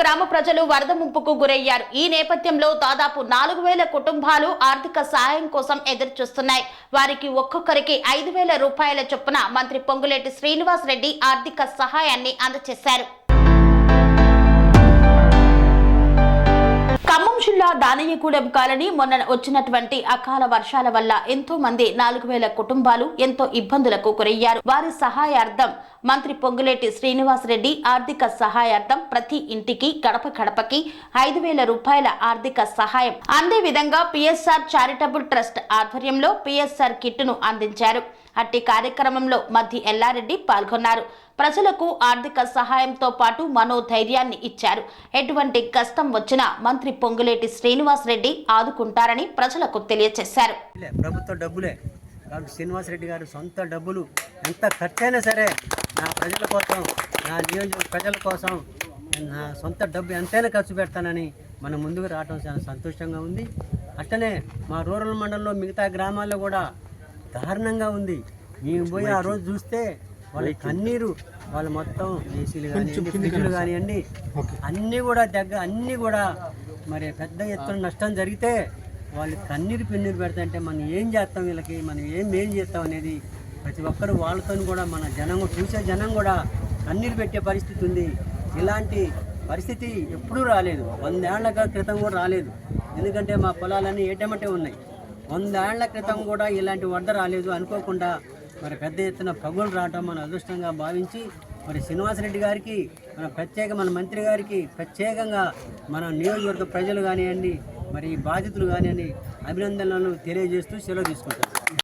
గ్రామ ప్రజలు వరద ముంపుకు గురయ్యారు. ఈ నేపథ్యంలో దాదాపు నాలుగు వేల కుటుంబాలు ఆర్థిక సహాయం కోసం ఎదురు చూస్తున్నాయి వారికి ఒక్కొక్కరికి ఐదు వేల రూపాయల చొప్పున మంత్రి పొంగులేటి శ్రీనివాస్ రెడ్డి ఆర్థిక సహాయాన్ని అందజేశారు ఖమ్మం జిల్లా దానయ్యగూడెం కాలనీ మొన్న వచ్చినటువంటి అకాల వర్షాల వల్ల ఎంతో మంది నాలుగు వేల కుటుంబాలు ఎంతో ఇబ్బందులకు గురయ్యారు. వారి సహాయార్థం మంత్రి పొంగులేటి శ్రీనివాస్ రెడ్డి ఆర్థిక సహాయార్థం ప్రతి ఇంటికి గడప గడపకి ఐదు వేల రూపాయల ఆర్థిక సహాయం. అందే విధంగా పిఎస్ఆర్ చారిటబుల్ ట్రస్ట్ ఆధ్వర్యంలో పిఎస్ఆర్ కిట్టును అందించారు. అట్టి కార్యక్రమంలో మధ్య ఎల్లారెడ్డి పాల్గొన్నారు. ప్రజలకు ఆర్థిక సహాయంతో పాటు మనోధైర్యాన్ని ఇచ్చారు. ఎటువంటి కష్టం వచ్చినా మంత్రి పొంగులేటి శ్రీనివాస్ రెడ్డి ఆదుకుంటారని ప్రజలకు తెలియజేశారు ప్రభుత్వ డబ్బులే. కాబట్టి శ్రీనివాసరెడ్డి గారు సొంత డబ్బులు ఎంత ఖర్చైనా సరే నా ప్రజల కోసం నా నియోజక ప్రజల కోసం నా సొంత డబ్బు ఎంతైనా ఖర్చు పెడతానని మనం ముందుకు రావడం చాలా సంతోషంగా ఉంది. అట్లనే మా రూరల్ మండలంలో మిగతా గ్రామాల్లో కూడా దారుణంగా ఉంది. మేము పోయి ఆ రోజు చూస్తే వాళ్ళ కన్నీరు వాళ్ళు మొత్తం ఏసీలు కానివ్వండి ఫ్రిడ్జ్లు కానివ్వండి అన్నీ కూడా దగ్గర అన్నీ కూడా మరి పెద్ద ఎత్తున నష్టం జరిగితే వాళ్ళు కన్నీరు పిన్నీరు పెడతాంటే మనం ఏం చేస్తాం వీళ్ళకి? మనం ఏం మేలు చేస్తాం అనేది ప్రతి ఒక్కరు వాళ్ళతో కూడా మన జనం చూసే జనం కూడా కన్నీరు పెట్టే పరిస్థితి ఉంది. ఇలాంటి పరిస్థితి ఎప్పుడూ రాలేదు. వందేళ్ళ క్రితం కూడా రాలేదు. ఎందుకంటే మా పొలాలన్నీ ఏటమటే ఉన్నాయి. వందేళ్ళ క్రితం కూడా ఇలాంటి వరద రాలేదు అనుకోకుండా మరి పెద్ద ఎత్తున పగులు రావటం మన అదృష్టంగా భావించి మరి శ్రీనివాసరెడ్డి గారికి మన ప్రత్యేక మన మంత్రి గారికి ప్రత్యేకంగా మన నియోజకవర్గ ప్రజలు కానివ్వండి మరి బాధితులు కానివ్వండి అభినందనలు తెలియజేస్తూ సెలవు తీసుకుంటారు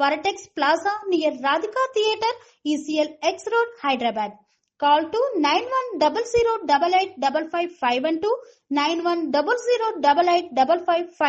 Varatex Plaza near Radhika Theatre, ECL X Road, Hyderabad. Call to 9100 88